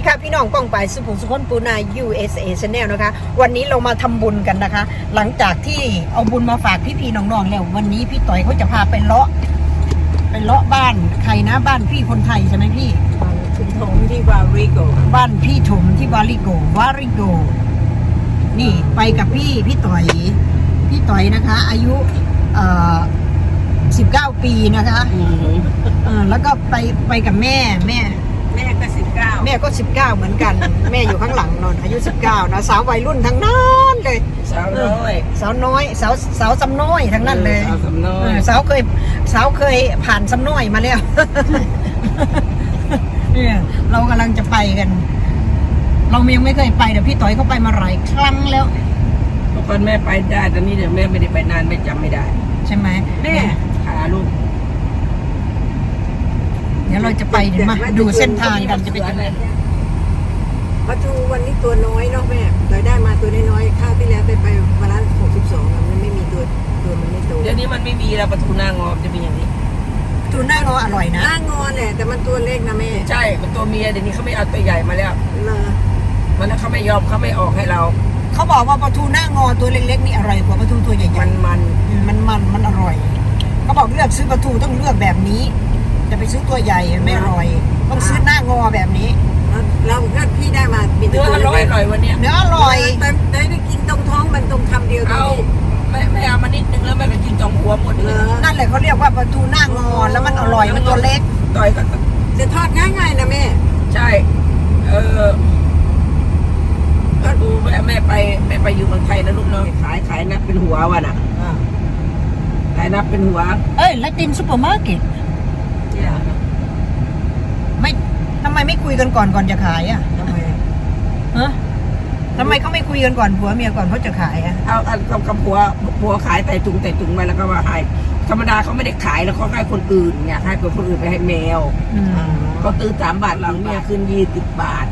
ดีค่ะพี่น้องป้องปายสุขุมสุขนปูนา USA Channel นะคะ วันนี้เรามาทำบุญกันนะคะ หลังจากที่เอาบุญมาฝากพี่พี่ๆน้องๆแล้ววันนี้พี่ต่อยเขาจะพาไปเลาะไปเลาะบ้านใครนะบ้านพี่คนไทยใช่ไหมพี่คุณทงที่วาริโกบ้านพี่ถมที่วาริโกวาริโกนี่ไปกับพี่พี่ต่อยพี่ต่อยนะคะ อายุเอ่อ19 ปีนะคะเออแล้วก็ไปไปกับแม่แม่แม่ก็สิบเก้า แม่ก็ 19 เหมือนกัน แม่อยู่ข้างหลังนนอายุ 19 นะสาววัยรุ่นทั้งนั้นเลย สาวน้อย สาวน้อย สาวสาวสำน้อยทั้งนั้นเลย สาวสำน้อเอยอสาวเคยสาวเคยผ่านสำน้อยมาแล้วเนี่ยเรากำลังจะไปกัน เรายังไม่เคยไปแต่พี่ต่อยเขาไปมาหลายครั้งแล้วเมื่อก่อนแม่ไปได้ตอนนี้เดี๋ยวแม่ไม่ได้ไปนานแม่จำไม่ได้ ใช่ไหมแม่ขาลูก เดี๋ยวเราจะไปเดี๋ยวมาดูเส้นทางกันจะเป็นยังไงปลาทูวันนี้ตัวน้อยเนาะแม่เราได้มาตัวน้อยๆข้าวที่แล้วไปไปวันละหกสิบสองมันไม่มีตัวตัวมันไม่โตเดี๋ยวนี้มันไม่มีแล้วปลาทูหน้างอมจะเป็นอย่างนี้ทูน่าเราอร่อยนะหน้างอนแหละแต่มันตัวเล็กนะแม่ใช่เป็นตัวเมียเดี๋ยวนี้เขาไม่เอาตัวใหญ่มาแล้วเลอมันแล้วเขาไม่ยอมเขาไม่ออกให้เราเขาบอกว่าปลาทูหน้างอตัวเล็กๆนี่อร่อยกว่าปลาทูตัวใหญ่มันๆมันอืมมันมันมันอร่อยเขาบอกเลือกซื้อปลาทูต้องเลือกแบบนี้ จะไปซื้อตัวใหญ่ไม่อร่อย ต้องซื้อหน้างอแบบนี้แล้วเราก็พี่ได้มามีเนื้ออร่อยอร่อยวันเนี้ยเนื้ออร่อยแต่ได้ได้กินตรงท้องมันตรงคำเดียวตรงเอานี้ไม่ไม่เอามานิดนึงแล้วแม่ก็กินจองหัวหมดเลเลยอนั่นแหละเขาเรียกว่าปลาทูหน้างอแล้วมันอร่อยมันตัวเล็กต่อยก็จะทอดง่ายๆนะแม่ใช่เออก็ดูแม่แม่ไปแม่ไปอยู่เมืองไทยนะลูกเนาะขายขายนับเป็นหัววันอะขายนับเป็นหัวเอ้ยและตินซูเปอร์มาร์เก็ต ไม่ทำไมไม่คุยกันก่อนก่อนจะขายอะทำไมฮะทำไมเขาไม่คุยกันก่อนผัวเมียก่อนเขาจะขายอะเอาเอากับกับผัวผัวขายแต่ถุงแต่ถุงมาแล้วก็มาให้ธรรมดาเขาไม่ได้ขายแล้วเขาให้คนอื่นเนี่ยให้คนอื่นไปให้แมวอืมเขาตื้อสามบาทหลังเมียขึ้นยี่สิบบาท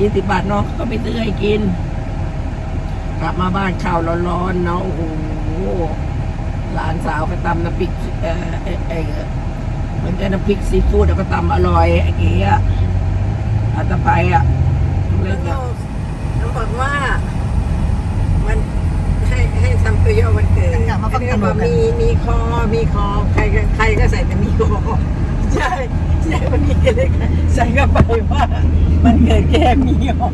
ยี่สิบบาทเนาะก็ไปซื้อให้กิน กลับมาบ้านข้าวร้อนๆเนาะโอ้โหหลานสาวก็ตำน้ำพริกเออเออเออเห มือนกับน้ำพริกซีฟู้ดแล้วก็ตำอร่อยไอ้เก๋อะอัตไปอะเล็แล้วกก็อะน้องบอกว่ามันให้ให้ทำตัวย่อวันเกิดกลับมาฟังตลกกันมีมีคอมีคอใครก็ใครก็ใส่แต่มีคอใช่ใช่วันนี้ก็เลยใส่เข้าไปว่า มันเกิดแค่มีคอ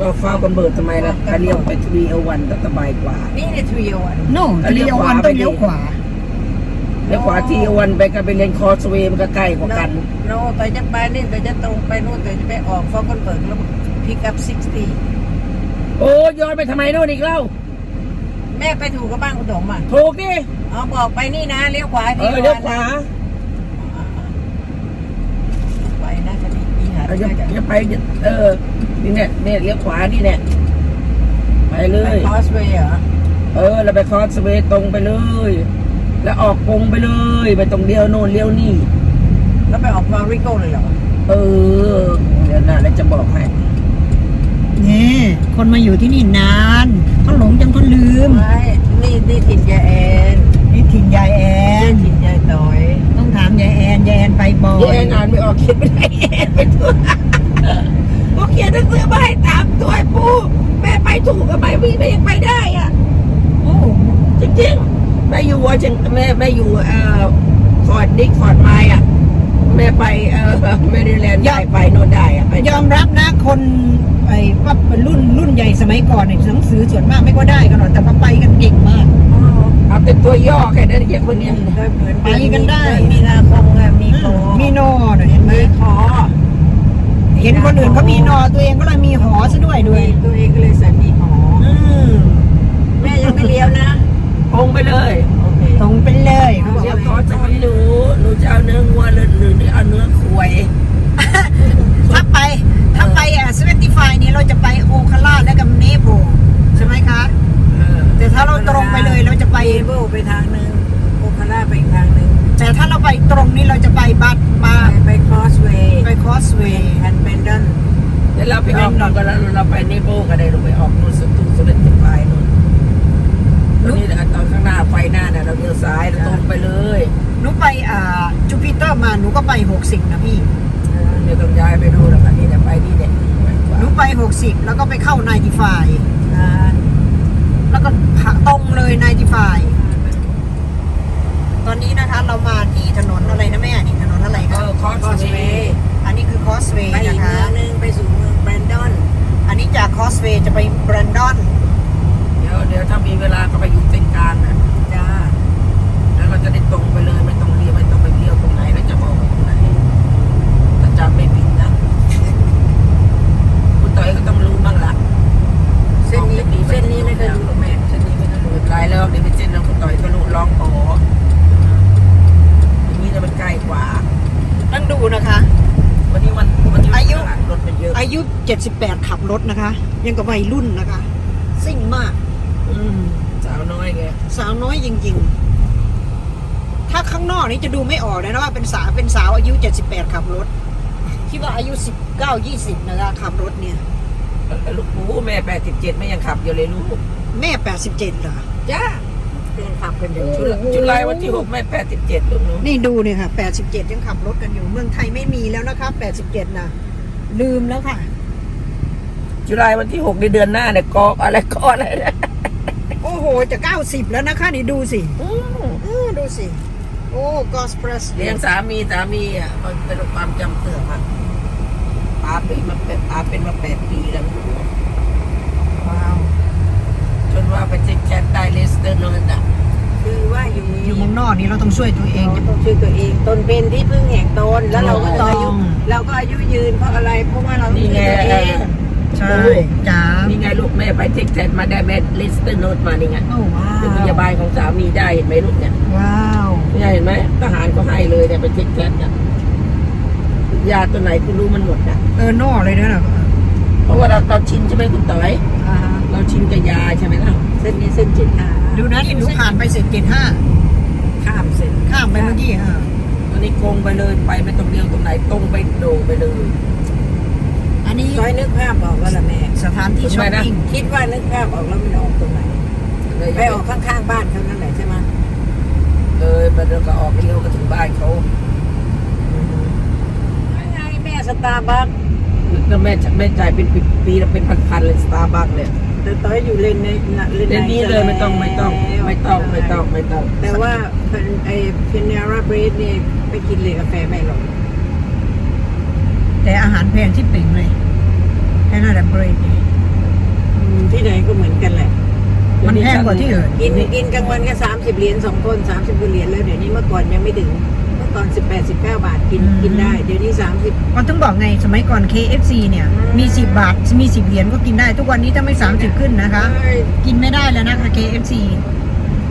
ว่าฟ้ากันเบิดทำไมล่ะถ้าเลี้ยวไปทรีเอวันก็สบายกว่า นี่ในทรีโอวันโน่เลี้เลี้ยยววขวาวันไปต้องดิเลี้ยวขวา แล้วขวาทีเอวันไปก็ไปเรียนคอร์สเวย์มันก็ใกล้กว่ากันโนแต่จะไปนี่แต่จะตรงไปนู่นแต่จะไปออกฟอกกันเบิร์กแล้วพิกับซิกตี้โอ้ย้อนไปทำไมโน่นอีกเล่า แม่ไปถูกกับบ้านคุณดมอะถูกดิเอาบอกไปนี่นะเลี้ยวขวาเอที่อเลี้ยวขวาไปนะจะมีมีหาเราได้จะกันจะไปเออนี่เนี่ยเนี่ยเลี้ยวขวานี่เนี่ยไปเลไปยคอสเวย์เหรอเออเราไปคอร์สเวย์ตรงไปเลย แล้วออกกงไปเลย ไปตรงเดียวโน่นเลี้ยวนี่ แล้วไปออกมาริโก้เลยเหรอ เออ เดี๋ยวนะเราจะบอกให้นี่คนมาอยู่ที่นี่นานเขาหลงจนเขาลืม ไม่นี่นี่ถิ่นยายแอนนี่ถิ่นยายแอนี่นถิ่นยายต่อยต้องถามยายแอนยายแอนไปบ่อยแอนอ่านไม่ออกเขียนไม่ได้แอนไปทั่วพอเขียนหนังสือมาให้ตามตัวไอ้ปูแม่ไปถูกกับไปวิ่งแม่ยังไปได้อะ โอ้จริงๆ แม่อยู่วอชิงแม่แม่อยู่เอ่อฟอร์ดดิกฟอร์ดไมล์อะแม่ไปเอ่อแมริแลนด์ได้ไปโน่นได้อะไปยอมรับนะคนไอ้ว่าเป็นรุ่นรุ่นใหญ่สมัยก่อนเนี่ยหนังสือส่วนมากไม่ก็ได้กันหรอกแต่มาไปกันเก่งมากเอาเป็นตัวย่อแค่นั้นอย่างพวกเนี้ยได้เหมือนไปกันได้ มีนาคมไงมีคอมีโนน่ะเห็นไหมมีคอเห็นคนอื่นเขามีนอตัวเองก็เลยมีหอซะด้วยด้วย ตัวเองก็เลยใส่มีหออืมแม่ยังไม่เลี้ยวนะพงไปเลย หรือหรือเอาเนื้อควายถ้าไปถ้าไปอะเซเวนตี้ไฟนี้เราจะไปโอคาล่าและกับเนโบใช่ไหมคะเออแต่ถ้าเราตรงไปเลยเราจะไปไปเบิลไปทางหนึ่งโอคาร่าไปอีกทางหนึ่งแต่ถ้าเราไปตรงนี้เราจะไปบัตมาไปไปคอสเวย์ไปคอสเวย์แอนเบนดันเดี๋ยวเราไปออกนู่นก็แล้วเราไปเนโบก็ได้เราไปออกนู่นสตูสเลนติไฟนู่นตอนนี้แหละตอนข้างหน้าไฟหน้าเนี่ยเราเลี้ยวซ้ายเราตรงไปเลย หนูไปอ่าจูปิเตอร์มาหนูก็ไปหกสิบนะพี่เดี๋ยวต้องย้ายไปดูแล้วกันนี่เนี่ยไปนี่หกสิบแล้วก็ไปเข้าไนทีไฟอ่าแล้วก็หักตรงเลยไนทีไฟตอนนี้นะคะเรามาที่ถนนอะไรนะแม่นี่ถนนอะไรเอคะอคอคอสสเวเวย์ย์อันนี้คือคอสเวย์ไปอีนะกคะเมืองหนึงไปสู่เมืองแบรนดอน อันนี้จากคอสเวย์จะไปแบรนดอน เดี๋ยวเดี๋ยวถ้ามีเวลาก็ไปอยู่เส้นกลางนะ อะอายุ78ขับรถนะคะ ยังกับวัยรุ่นนะคะ ซิ่งมาก อืมสาวน้อยไงสาวน้อยจริง ๆ ถ้าข้างนอกนี่จะดูไม่ออกเลยนะว่าเป็นสาวเป็นสาวอายุ78ขับรถที่ว่าอายุ19 20นะคะขับรถเนี่ย ลูกปูแม่แปดสิบเจ็ดไม่ยังขับอยู่เลยลูกแม่87เหรอจ้าเป็นขับกันอยู่จุลจุลายวันที่หกแม่แปดสิบเจ็ดลูกหนูนี่ดูเนี่ยค่ะ87ยังขับรถกันอยู่ เมืองไทยไม่มีแล้วนะคะ87นะลืมแล้วค่ะ จุลายวันที่หกในเดือนหน้าเนี่ยกอกอะไรกออะไรนะโอ้โห จะ90แล้วนะคะนี่ดูสิอืมเออดูสิ โอ้กอสเพรสเลี้ยงสามีสามีอะมันเป็นความจำเสื่อมอะตาเป็นมาแปดตาเป็นมาแปดปีแล้วว้าวจนว่าไปเช็คแชทได้เลสเตอร์นอนอะคือว่าอยู่อยู่เมืองนอกนี่เราต้องช่วยตัวเอง เราต้องช่วยตัวเองตนเป็นที่พึ่งแห่งตนแล้วเราก็ต้องอายุถูกต้องเราก็อายุยืนเพราะอะไรเพราะว่าเราต้องนี่ช่วยไงตัวเอง ใช่จ้านี่ไงลูกแม่ไปเช็คแชทมาได้แม่เลสเตอร์โนตมานี่ไงโอ้ว้าเป็นพยาวบาลของสามีได้เห็นไหมลูกเนี่ยว้าวเนี่ยเห็นไหมทหารก็ให้เลยเนี่ยไปเช็คแชทเนี่ยยาตัวไหนคุณรู้มันหมดนะเออนอกเลยนะน่ะเพราะว่าเราเราชินใช่ไหมคุณต่อยอ่าฮะเราชินกับยาใช่ไหมล่ะเส้นนี้เส้นเจ็ดห้าดูนะนี่หนูผ่านไปเสร็จเจ็ดห้าข้ามเส้นข้ามไปเมื่อกี้อะตอนนี้โกงไปเลยไปไม่ต้องเลี้ยวตรงไหนตรงไปโดงไปเลยอั นนี้ซอยนึกภาพออกแล้วล่ะแม่ สถานที่ช้อปปิ้งคิดว่านึกภาพออกแล้วมันออกตรงไหนเลยไปออกข้างๆบ้านเขานั่นแหละใช่ไหมเลยไปเดินก็ออกเลี้ยวก็ถึงบ้านเขาไงแม่สตาร์บัคแล้วแม่แม่จ่ายเป็นปีปีละเป็นพันๆเลยสตาร์บัคเลยแต่ต้อยอยู่เลนในเลนเดี๋ยวนี้เลยไม่ต้องไม่ต้อง ไม่ต้องไม่ต้องไม่ต้อง แต่ว่าไอ้เพนเนอราเบรดนี่ไปกินเลยกาแฟไม่หรอกแต่อาหารแพงที่เป่งเลย แค่นั้นแหละเบรดนี่อืมที่ไหนก็เหมือนกันแหละมันแพงกว่าที่อื่นกินกินกลางวันก็สามสิบเหรียญสองคนสามสิบเหรียญแล้วเดี๋ยวนี้เมื่อก่อนยังไม่ถึง เมื่อก่อนสิบแปดสิบเก้าบาทกินกินได้ เดี๋ยวนี้สามสิบก็ต้องบอกไงสมัยก่อน KFC เนี่ย มี10บาทมี10เหรียญก็กินได้ ทุกวันนี้ถ้าไม่30ขึ้นนะคะ กินไม่ได้แล้วนะคะ KFC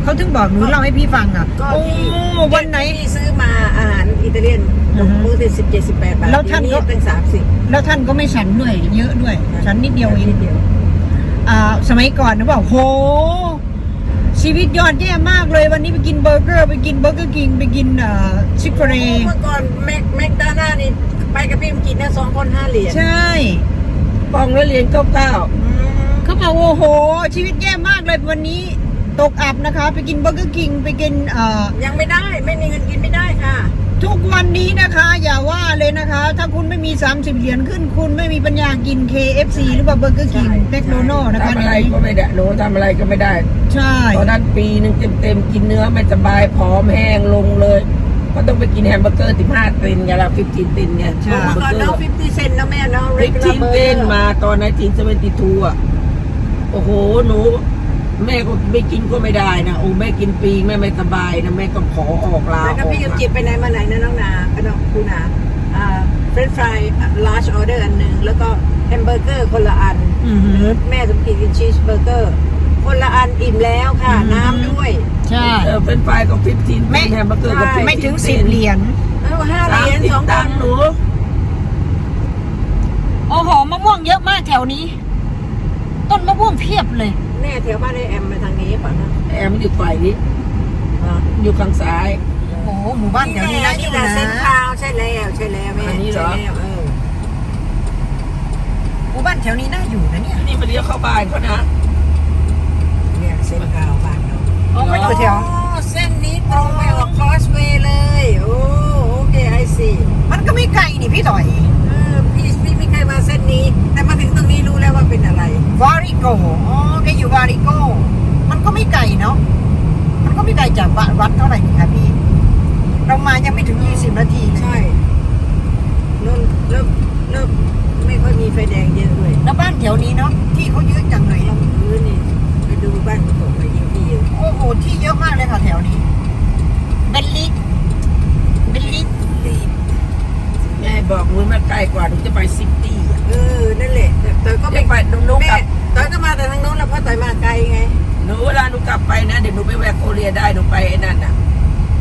เขาถึงบอกหนูเล่าให้พี่ฟังอะก็โอ้ที่วันไหนที่ซื้อมาอาหารอิตาเลียน อือฮึ มื้อที่สิบเจ็ดสิบแปดบาทแล้วท่านก็เดี๋ยตั้งสามสิบแล้วท่านก็ไม่ฉันด้วย เยอะด้วย ฉันนิดเดียวเอง นิดเดียวอ่าสมัยก่อนนะบอกโห ชีวิตยอดแย่มากเลย วันนี้ไปกินเบอร์เกอร์ ไปกินเบอร์เกอร์กิงไปกินอ่าชิคเฟรเมื่อก่อนแม็กแม็กดาน่านี่ไปกับพี่มกินนะสองคนห้าเหรียญใช่ปองแล้วเหรียญเก้าเก้าอืมเขาบอกโอ้โห ชีวิตแย่มากเลยวันนี้ ตกอับนะคะ ไปกินเบอร์เกอร์กิงไปกินเอ่อยังไม่ได้ไม่มีเงินกินไม่ได้ค่ะ ทุกวันนี้นะคะ อย่าว่าเลยนะคะ ถ้าคุณไม่มี 30 เหรียญขึ้น คุณไม่มีปัญญากิน KFC หรือว่าเบอร์เกอร์กิงใช่แมคโดนัลล์นะคะทำอะไรก็ไม่ได้หนูทำอะไรก็ไม่ได้ ใช่ตอนนั้นปีหนึ่งเต็มๆกินเนื้อไม่สบายผอมแห้งลงเลย ก็ต้องไปกินแฮมเบอร์เกอร์สิบห้าตินไงละฟิฟตีนตินไงใช่เมื่อก่อนน้องฟิฟตี้เซนนะแม่น้องฟิฟตีนตินมาตอนนั้นทีนเซเวนตี้ทูอะโอ้โหหนู แม่ก็ไม่กินก็ไม่ได้นะโอ้แม่กินปีแม่ไม่สบายนะแม่ต้องขอออกลาแล้วอก็อกพี่มากำจิบไปไหนมาไหนนะน้องนาก็น้องคุณนาอ่าเฟรนฟรายลาร์จออเดอร์อันหนึ่งแล้วก็แฮมเบอร์เกอร์คนละอันอือหือแม่สมกินกินชีสเบอร์เกอร์คนละอันอิ่มแล้วค่ะอืมน้ำด้วย ใช่เออเป็นไฟก็ฟิฟตีนไม่แฮมเบอร์เกอร์ก็ใช่ไม่ถึง10เหรียญเออห้าเหสามรียญสิบสองคตันงค์หนูโอ้โหมะม่วงเยอะมากแถวนี้ ต้นมะม่วงเพียบเลย แน่แถวบ้านไอแอมมาทางนี้ป่ะนะแอร์มันอยู่ฝ่ายนี้อ่าอยู่ข้างซ้าย โอ้โหหมู่บ้านแถวนี้น่าอยู่แหละนะเส้นทาวใช่แล้วใช่แล้วแม่อันนี้เหรอ ใช่แล้วเออหมู่บ้านแถวนี้น่าอยู่นะเนี่ยนี่มาเลี้ยวเข้าบ้านเขานะ เนี่ยเส้นทาวบ้านเราอ๋อก็อยู่แถวอ๋อเส้นนี้ตรงไปออกคอสเวย์เลย โอ้โอเคไอซีมันก็ไม่ไกลนี่พี่ต่อย เออพี่พี่ไม่เคยมาเส้นนี้ แต่มาถึงตรงนี้รู้แล้ว ริโก้มันก็ไม่ไกลเนาะมันก็ไม่ไกลจากวัดเท่าไหร่นี่คะพี่ เรามายังไม่ถึงยี่สิบนาทีใช่เริ่มเริ่มเริ่มไม่ค่อยมีไฟแดงเยอะเลยแล้วบ้านแถวนี้เนาะที่เขาเยอะจังไลยต้องพื้นนี่ไปดูบ้านผมไปยิ่งที่เยอะโอ้โหที่เยอะมากเลยค่ะแถวนี้เป็นลิตเป็นลิตแม่บอกมือมาไกลกว่าถึงจะไปซิตี้เออนั่นแหละแต่ก็ไปไปนุ่งกับ เตยก็มาแต่ทางโน้นแล้วเพราะเตยมาไกลไง หนูเวลาหนูกลับไปนะเดี๋ยวหนูไปแวะโคเรียได้หนูไปไอ้นั่นน่ะ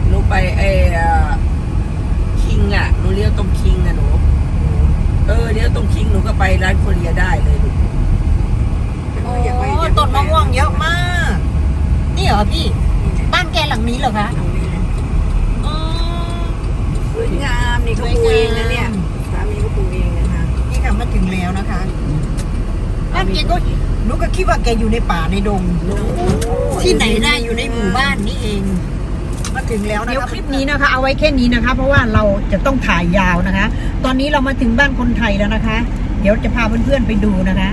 หนูไปไอ้คิงอะหนูเลี้ยวตรงคิงอะหนูเออเลี้ยวตรงคิงหนูก็ไปร้านโคเรียได้เลยลูกโอ้ต้นมะม่วงเยอะมาก นี่เหรอพี่ บ้านแกหลังนี้เหรอคะตรงนี้แหละอ๋อ สวยงามนี่เขาปลูกเองนะเนี่ยสามีเขาปลูกเองนะคะ นี่ค่ะมาถึงแล้วนะคะ บ้านแกก็หนูก็คิดว่าแกอยู่ในป่าในดง ที่ไหนได้อยู่ในหมู่บ้านนี่เอง มาถึงแล้วนะคะเดี๋ยวคลิปนี้นะคะ เอาไว้แค่นี้นะคะ เพราะว่าเราจะต้องถ่ายยาวนะคะ ตอนนี้เรามาถึงบ้านคนไทยแล้วนะคะ เดี๋ยวจะพาเพื่อนๆไปดูนะคะ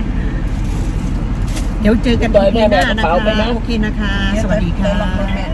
เดี๋ยวเจอกันอีกหน้านะคะโอเคนะคะ สวัสดีค่ะ